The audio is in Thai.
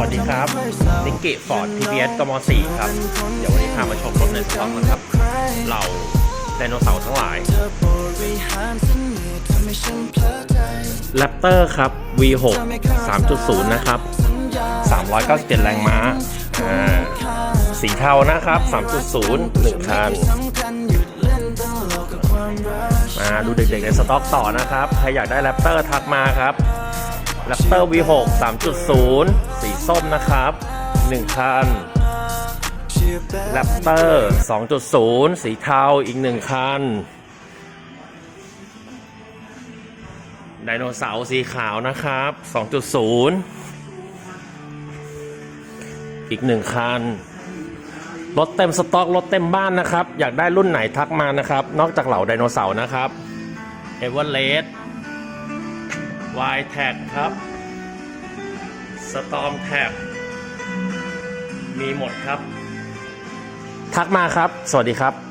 วัสดีครับนิกเกฟอร์ด PBS กม4ครับ เดี๋ยววันนี้พามาชมรถในสต็อกนะครับเหล่าไดโนเสาร์ทั้งหลายแรปเตอร์ครับ V6 3.0 นะครับ 397 แรงม้าอ่าสีเทานะครับ 3.0 1คันมาดูเด็กๆในสต็อกต่อนะครับ ใครอยากได้แรปเตอร์ทักมาครับ แรปเตอร์ V6 3.0 สีส้มนะครับ1คันแรปเตอร์2.0 สีเทาอีก 1 คัน ไดโนเสาร์สีขาวนะครับ 2.0 อีก 1 คัน รถเต็มสต็อก รถเต็มบ้านนะครับ อยากได้รุ่นไหนทักมานะครับ นอกจากเหล่าไดโนเสาร์นะครับเอเวอร์เวายแท็กครับสตอมแท็กมีหมดครับ ทักมาครับ สวัสดีครับ